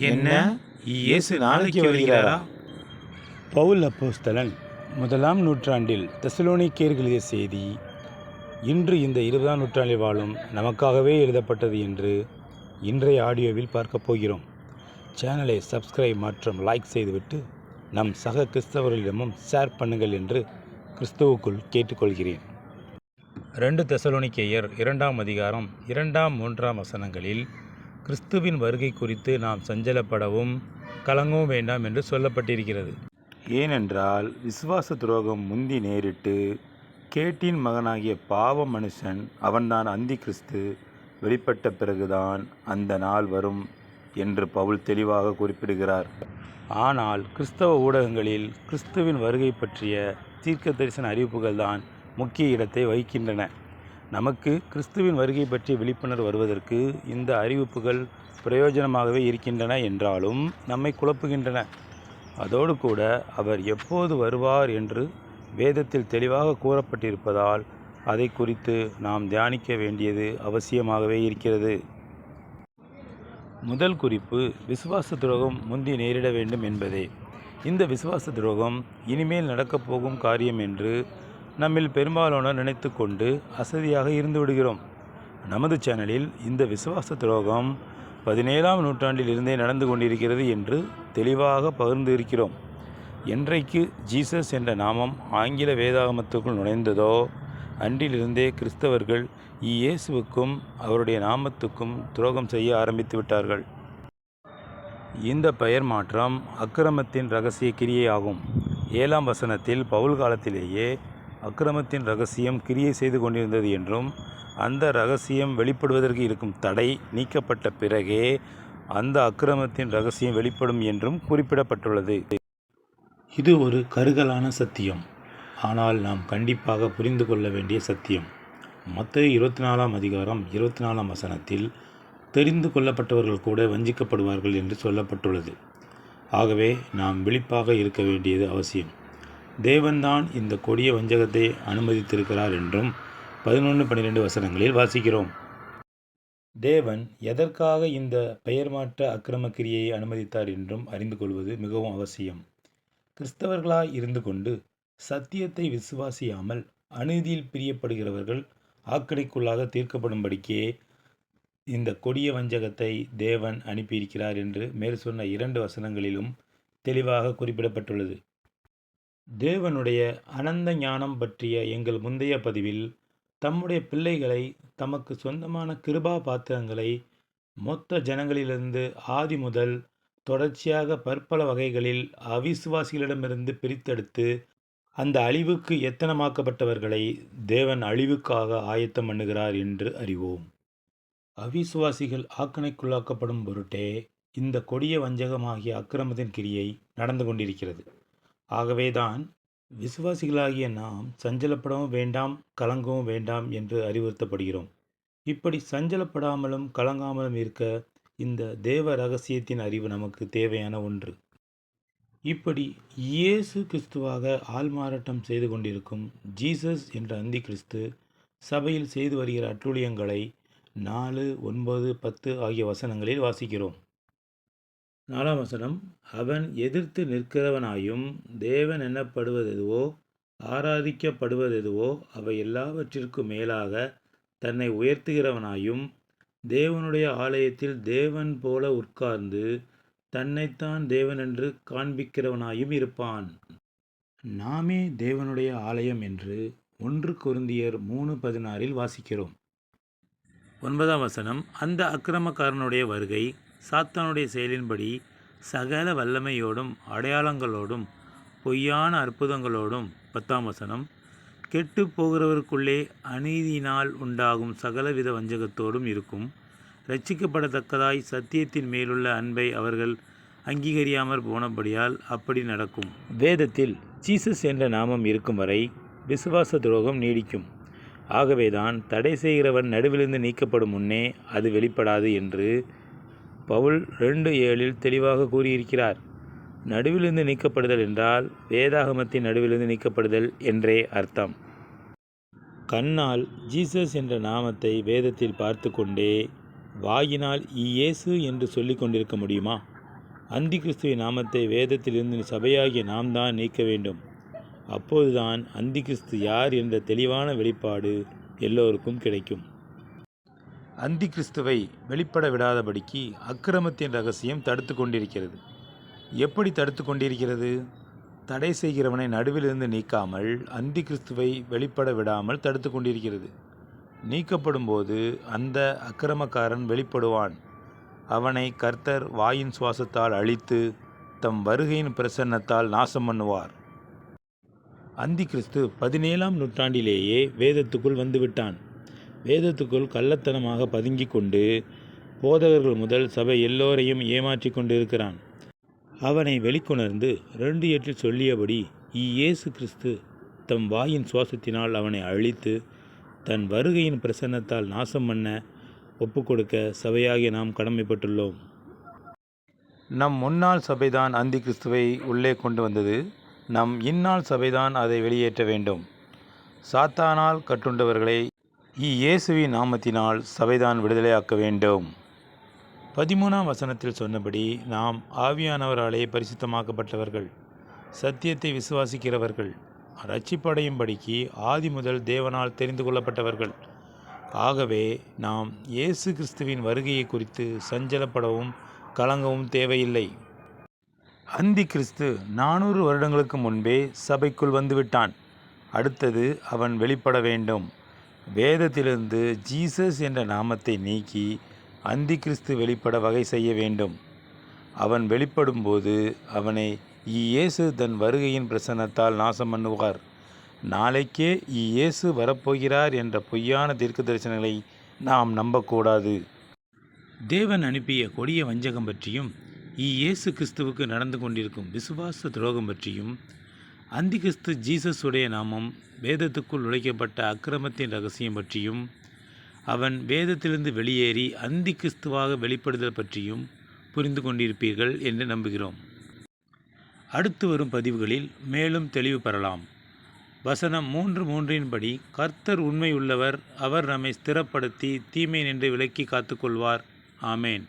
என்ன? இயேசு நாளைக்கு வருகிறாரா? பவுல் அப்போஸ்தலன் முதலாம் நூற்றாண்டில் தெசலோனிக்கேயர்கள் எழுதிய செய்தி இன்று இந்த இருபதாம் நூற்றாண்டில் வாழும் நமக்காகவே எழுதப்பட்டது என்று இன்றைய ஆடியோவில் பார்க்கப் போகிறோம். சேனலை சப்ஸ்கிரைப் மற்றும் லைக் செய்துவிட்டு நம் சக கிறிஸ்தவர்களிடமும் ஷேர் பண்ணுங்கள் என்று கிறிஸ்துவுக்குள் கேட்டுக்கொள்கிறேன். ரெண்டு தெசலோனிக்கேயர் இரண்டாம் அதிகாரம் இரண்டாம் மூன்றாம் வசனங்களில் கிறிஸ்துவின் வருகை குறித்து நாம் சஞ்சலப்படவும் கலங்கவும் வேண்டாம் என்று சொல்லப்பட்டிருக்கிறது. ஏனென்றால் விசுவாச துரோகம் முந்தி நேரிட்டு கேட்டின் மகனாகிய பாவ மனுஷன் அவன்தான் அந்தி கிறிஸ்து வெளிப்பட்ட பிறகுதான் அந்த நாள் வரும் என்று பவுல் தெளிவாக குறிப்பிடுகிறார். ஆனால் கிறிஸ்தவ ஊடகங்களில் கிறிஸ்துவின் வருகை பற்றிய தீர்க்க தரிசன அறிவிப்புகள் தான் முக்கிய இடத்தை வகிக்கின்றன. நமக்கு கிறிஸ்துவின் வருகை பற்றிய விழிப்புணர்வு வருவதற்கு இந்த அறிவிப்புகள் பிரயோஜனமாகவே இருக்கின்றன என்றாலும் நம்மை குழப்புகின்றன. அதோடு கூட அவர் எப்போது வருவார் என்று வேதத்தில் தெளிவாக கூறப்பட்டிருப்பதால் அதை குறித்து நாம் தியானிக்க வேண்டியது அவசியமாகவே இருக்கிறது. முதல் குறிப்பு விசுவாச துரோகம் முந்தி நேரிட வேண்டும் என்பதே. இந்த விசுவாச துரோகம் இனிமேல் நடக்கப் போகும் காரியம் என்று நம்மில் பெரும்பாலானோர் நினைத்து கொண்டு அசதியாக இருந்து விடுகிறோம். நமது சேனலில் இந்த விசுவாச துரோகம் பதினேழாம் நூற்றாண்டில் இருந்தே நடந்து கொண்டிருக்கிறது என்று தெளிவாக பகிர்ந்து இருக்கிறோம். என்றைக்கு ஜீசஸ் என்ற நாமம் ஆங்கில வேதாகமத்துக்குள் நுழைந்ததோ அன்றிலிருந்தே கிறிஸ்தவர்கள் இயேசுவுக்கும் அவருடைய நாமத்துக்கும் துரோகம் செய்ய ஆரம்பித்து விட்டார்கள். இந்த பெயர் மாற்றம் அக்கிரமத்தின் ரகசிய கிரியை ஆகும் ஏழாம் வசனத்தில் பவுல் காலத்திலேயே அக்கிரமத்தின் ரகசியம் கிரியை செய்து கொண்டிருந்தது என்றும் அந்த ரகசியம் வெளிப்படுவதற்கு இருக்கும் தடை நீக்கப்பட்ட பிறகே அந்த அக்கிரமத்தின் ரகசியம் வெளிப்படும் என்றும் குறிப்பிடப்பட்டுள்ளது. இது ஒரு கருகலான சத்தியம். ஆனால் நாம் கண்டிப்பாக புரிந்து கொள்ள வேண்டிய சத்தியம். மற்ற இருபத்தி நாலாம் அதிகாரம் இருபத்தி நாலாம் வசனத்தில் தெரிந்து கொள்ளப்பட்டவர்கள் கூட வஞ்சிக்கப்படுவார்கள் என்று சொல்லப்பட்டுள்ளது. ஆகவே நாம் விழிப்பாக இருக்க வேண்டியது அவசியம். தேவன்தான் இந்த கொடிய வஞ்சகத்தை அனுமதித்திருக்கிறார் என்றும் பதினொன்று பன்னிரெண்டு வசனங்களில் வாசிக்கிறோம். தேவன் எதற்காக இந்த பெயர் மாற்ற அக்கிரமக்கிரியை அனுமதித்தார் என்றும் அறிந்து கொள்வது மிகவும் அவசியம். கிறிஸ்தவர்களாய் இருந்து கொண்டு சத்தியத்தை விசுவாசியாமல் அநீதியில் பிரியப்படுகிறவர்கள் ஆக்கடைக்குள்ளாக தீர்க்கப்படும்படிக்கே இந்த கொடிய வஞ்சகத்தை தேவன் அனுப்பியிருக்கிறார் என்று மேல் சொன்ன இரண்டு வசனங்களிலும் தெளிவாக குறிப்பிடப்பட்டுள்ளது. தேவனுடைய அனந்த ஞானம் பற்றிய எங்கள் முந்தைய பதிவில் தம்முடைய பிள்ளைகளை தமக்கு சொந்தமான கிருபா பாத்திரங்களை மொத்த ஜனங்களிலிருந்து ஆதி முதல் தொடர்ச்சியாக பற்பல வகைகளில் அவிசுவாசிகளிடமிருந்து பிரித்தெடுத்து அந்த அழிவுக்கு எத்தனமாக்கப்பட்டவர்களை தேவன் அழிவுக்காக ஆயத்தம் பண்ணுகிறார் என்று அறிவோம். அவிசுவாசிகள் ஆக்கணைக்குள்ளாக்கப்படும் பொருட்டே இந்த கொடிய வஞ்சகமாகிய அக்கிரமத்தின் கிரியை நடந்து கொண்டிருக்கிறது. ஆகவேதான் விசுவாசிகளாகிய நாம் சஞ்சலப்படவும் வேண்டாம் கலங்கவும் வேண்டாம் என்று அறிவுறுத்தப்படுகிறோம். இப்படி சஞ்சலப்படாமலும் கலங்காமலும் இருக்க இந்த தேவ ரகசியத்தின் அறிவு நமக்கு தேவையான ஒன்று. இப்படி இயேசு கிறிஸ்துவாக ஆள்மாறாட்டம் செய்து கொண்டிருக்கும் ஜீசஸ் என்ற அந்தி கிறிஸ்து சபையில் செய்து வருகிற அட்டூழியங்களை நாலு ஒன்பது பத்து ஆகிய வசனங்களில் வாசிக்கிறோம். நாலாம் வசனம் அவன் எதிர்த்து நிற்கிறவனாயும் தேவன் எனப்படுவதெதுவோ ஆராதிக்கப்படுவதெதுவோ அவை எல்லாவற்றிற்கும் மேலாக தன்னை உயர்த்துகிறவனாயும் தேவனுடைய ஆலயத்தில் தேவன் போல உட்கார்ந்து தன்னைத்தான் தேவன் என்று காண்பிக்கிறவனாயும் இருப்பான். நாமே தேவனுடைய ஆலயம் என்று ஒன்று குருந்தியர் மூணு பதினாறில் வாசிக்கிறோம். ஒன்பதாம் வசனம் அந்த அக்கிரமக்காரனுடைய வருகை சாத்தானுடைய செயலின்படி சகல வல்லமையோடும் அடையாளங்களோடும் பொய்யான அற்புதங்களோடும் பத்தாம் வசனம் கெட்டு போகிறவருக்குள்ளே அநீதியினால் உண்டாகும் சகலவித வஞ்சகத்தோடும் இருக்கும். ரட்சிக்கப்படத்தக்கதாய் சத்தியத்தின் மேலுள்ள அன்பை அவர்கள் அங்கீகரியாமற் போனபடியால் அப்படி நடக்கும். வேதத்தில் ஜீசஸ் என்ற நாமம் இருக்கும் வரை விசுவாச துரோகம் நீடிக்கும். ஆகவேதான் தடை செய்கிறவன் நடுவிலிருந்து நீக்கப்படும் முன்னே அது வெளிப்படாது என்று பவுல் ரெண்டு ஏழில் தெளிவாக கூறியிருக்கிறார். நடுவிலிருந்து நீக்கப்படுதல் என்றால் வேதாகமத்தின் நடுவிலிருந்து நீக்கப்படுதல் என்றே அர்த்தம். கண்ணால் ஜீசஸ் என்ற நாமத்தை வேதத்தில் பார்த்து கொண்டே வாயினால் இயேசு என்று சொல்லிக் கொண்டிருக்க முடியுமா? அந்தி கிறிஸ்துவின் நாமத்தை வேதத்திலிருந்து சபையாகிய நாம் தான் நீக்க வேண்டும். அப்போதுதான் அந்தி கிறிஸ்து யார் என்ற தெளிவான வெளிப்பாடு எல்லோருக்கும் கிடைக்கும். அந்தி கிறிஸ்துவை வெளிப்பட விடாதபடிக்கு அக்கிரமத்தின் ரகசியம் தடுத்து கொண்டிருக்கிறது. எப்படி தடுத்து கொண்டிருக்கிறது? தடை செய்கிறவனை நடுவிலிருந்து நீக்காமல் அந்தி கிறிஸ்துவை வெளிப்பட விடாமல் தடுத்து கொண்டிருக்கிறது. நீக்கப்படும் போது அந்த அக்கிரமக்காரன் வெளிப்படுவான். அவனை கர்த்தர் வாயின் சுவாசத்தால் அழித்து தம் வருகையின் பிரசன்னத்தால் நாசம் பண்ணுவார். அந்தி கிறிஸ்து பதினேழாம் நூற்றாண்டிலேயே வேதத்துக்குள் வந்துவிட்டான். வேதத்துக்குள் கள்ளத்தனமாக பதுங்கி கொண்டு போதகர்கள் முதல் சபை எல்லோரையும் ஏமாற்றி கொண்டிருக்கிறான். அவனை வெளிக்கொணர்ந்து ரெண்டு எட்டில் சொல்லியபடி இயேசு கிறிஸ்து தம் வாயின் சுவாசத்தினால் அவனை அழித்து தன் வருகையின் பிரசன்னத்தால் நாசம் பண்ண ஒப்புக்கொடுக்க சபையாகிய நாம் கடமைப்பட்டுள்ளோம். நம் முன்னாள் சபைதான் அந்தி கிறிஸ்துவை உள்ளே கொண்டு வந்தது. நம் இந்நாள் சபைதான் அதை வெளியேற்ற வேண்டும். சாத்தானால் கட்டுண்டவர்களை இயேசுவின் நாமத்தினால் சபைதான் விடுதலையாக்க வேண்டும். பதிமூணாம் வசனத்தில் சொன்னபடி நாம் ஆவியானவராலே பரிசுத்தமாக்கப்பட்டவர்கள் சத்தியத்தை விசுவாசிக்கிறவர்கள் ரட்சிப்படையும்படிக்கு ஆதி முதல் தேவனால் தெரிந்து கொள்ளப்பட்டவர்கள். ஆகவே நாம் இயேசு கிறிஸ்துவின் வருகையை குறித்து சஞ்சலப்படவும் கலங்கவும் தேவையில்லை. அந்தி கிறிஸ்து நானூறு வருடங்களுக்கு முன்பே சபைக்குள் வந்துவிட்டான். அடுத்தது அவன் வெளிப்பட வேண்டும். வேதத்திலிருந்து ஜீசஸ் என்ற நாமத்தை நீக்கி அந்தி கிறிஸ்து வெளிப்பட வகை செய்ய வேண்டும். அவன் வெளிப்படும்போது அவனை இயேசு தன் வருகையின் பிரசன்னத்தால் நாசம் பண்ணுவார். நாளைக்கே இயேசு வரப்போகிறார் என்ற பொய்யான தீர்க்க தரிசனங்களை நாம் நம்பக்கூடாது. தேவன் அனுப்பிய கொடிய வஞ்சகம் பற்றியும் இயேசு கிறிஸ்துவுக்கு நடந்து கொண்டிருக்கும் விசுவாச துரோகம் பற்றியும் அந்திகிறிஸ்து ஜீசஸ் உடைய நாமம் வேதத்துக்குள் நுழைக்கப்பட்ட அக்கிரமத்தின் ரகசியம் பற்றியும் அவன் வேதத்திலிருந்து வெளியேறி அந்தி கிறிஸ்துவாக வெளிப்படுதல் பற்றியும் புரிந்து கொண்டிருப்பீர்கள் என்று நம்புகிறோம். அடுத்து வரும் பதிவுகளில் மேலும் தெளிவு பெறலாம். வசனம் மூன்று மூன்றின்படி கர்த்தர் உண்மை உள்ளவர் அவர் நம்மை ஸ்திரப்படுத்தி தீமை நின்று விலக்கி காத்துக்கொள்வார். ஆமேன்.